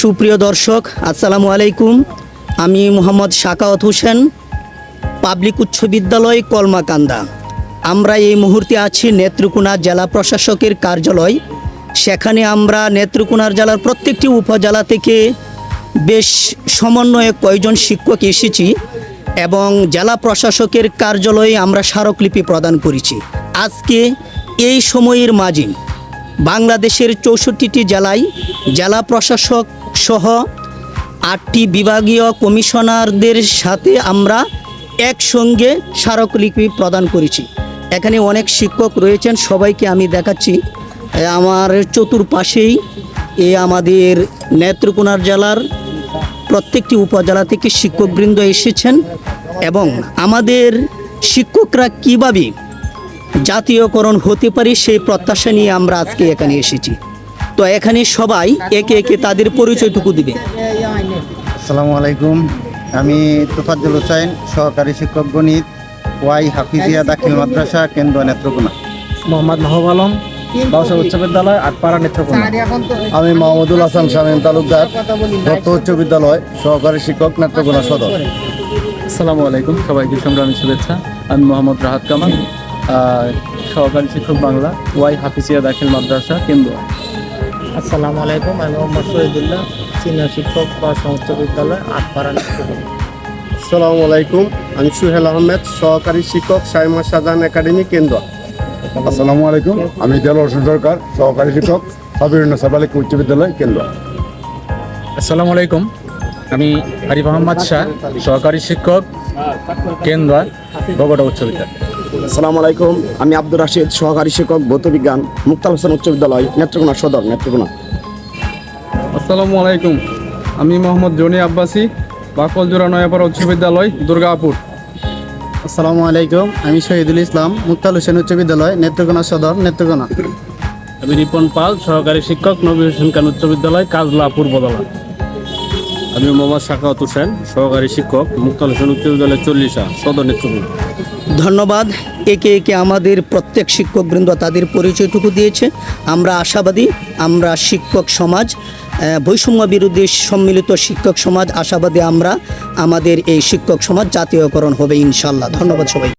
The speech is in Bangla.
সুপ্রিয় দর্শক, আসসালামু আলাইকুম। আমি মোহাম্মদ শাকাওয়াত হোসেন, পাবলিক উচ্চ বিদ্যালয়, কলমাকান্দা। আমরা এই মুহূর্তে আছি নেত্রকোনা জেলা প্রশাসকের কার্যালয়। সেখানে আমরা নেত্রকোনার জেলার প্রত্যেকটি উপজেলা থেকে বেশ সমন্বয়ে কয়জন শিক্ষক এসেছি এবং জেলা প্রশাসকের কার্যালয়ে আমরা স্মারকলিপি প্রদান করেছি। আজকে এই সময়ের মাঝে বাংলাদেশের চৌষট্টিটি জেলায় জেলা প্রশাসক সহ আটটি বিভাগীয় কমিশনারদের সাথে আমরা একসঙ্গে স্মারকলিপি প্রদান করেছি। এখানে অনেক শিক্ষক রয়েছেন, সবাইকে আমি দেখাচ্ছি। আমার চতুর্পাশেই এ আমাদের নেত্রকোনার জেলার প্রত্যেকটি উপজেলা থেকে শিক্ষকবৃন্দ এসেছেন এবং আমাদের শিক্ষকরা কীভাবে জাতীয়করণ হতে পারে সেই প্রত্যাশা নিয়ে আমরা আজকে এখানে এসেছি। তো এখানে সবাই একে একে তাদের পরিচয়টুকু দিবে। আসসালামু আলাইকুম। আমি তোফাজ্জল হোসাইন সহকারী শিক্ষক গণিত ওয়াই হাফিজিয়া দাখিল মাদ্রাসা কেন্দ্র নেত্রকোনা। মোহাম্মদ মাহবুব আলম বাউসা উচ্চ বিদ্যালয় আটপাড়া নেত্রকোনা। আমি মাহমুদুল হাসান শামীম তালুকদার দত্ত উচ্চ বিদ্যালয় সহকারী শিক্ষক নেত্রকোনা সদর। আসসালামু আলাইকুম সবাইকে সংগ্রামী শুভেচ্ছা। আমি মোহাম্মদ রাহাত কামাল সহকারী শিক্ষক বাংলা ওয়াই হাফিজিয়া দাখিল মাদ্রাসা কেন্দ্র। আসসালামু আলাইকুম আমি মোহাম্মদ শহীদুল্লাহ সিনিয়র শিক্ষক বা সমস্ত বিদ্যালয় আটপাড়া আসসালামু আলাইকুম আমি সুহেল আহমেদ সহকারী শিক্ষক সাইমা শাহজাহান একাডেমি কেন্দ্র। আসসালামু আলাইকুম আমি দেলোয়ার হোসেন সরকার সহকারী শিক্ষক সাবির সাবালিক উচ্চ বিদ্যালয় কেন্দ্র। আসসালামু আলাইকুম আমি আরিফ আহমদ শাহ সহকারী শিক্ষক কেন্দ্র বগটা উচ্চ বিদ্যালয়। আসসালামু আলাইকুম। আমি আব্দুর রাশিদ সহকারী শিক্ষক ভৌত বিজ্ঞান মুক্তাল হোসেন উচ্চ বিদ্যালয় নেত্রকোনা সদর নেত্রকোনা। আসসালামু আলাইকুম। আমি মোহাম্মদ জনি আব্বাসি বাকলজোড়া নয়াপাড়া উচ্চ বিদ্যালয় দুর্গাপুর। আসসালামু আলাইকুম। আমি শহীদুল ইসলাম মুক্তাল হোসেন উচ্চ বিদ্যালয় নেত্রকোনা সদর নেত্রকোনা। আমি রিপন পাল সহকারী শিক্ষক নবী হোসেন খান উচ্চ বিদ্যালয় কাজলা পূর্বদলা। আমি মোহাম্মদ শাকাওয়াত হোসেন সহকারী শিক্ষক মুক্তাল হোসেন উচ্চ বিদ্যালয় চল্লিশা সদর নেত্রকোনা। ধন্যবাদ। একে একে আমাদের প্রত্যেক শিক্ষকবৃন্দ তাদের পরিচয়টুকু দিয়েছে। আমরা আশাবাদী, আমরা শিক্ষক সমাজ বৈষম্য বিরোধী সম্মিলিত শিক্ষক সমাজ, আশাবাদী আমরা আমাদের এই শিক্ষক সমাজ জাতীয়করণ হবে ইনশাল্লাহ ধন্যবাদ সবাই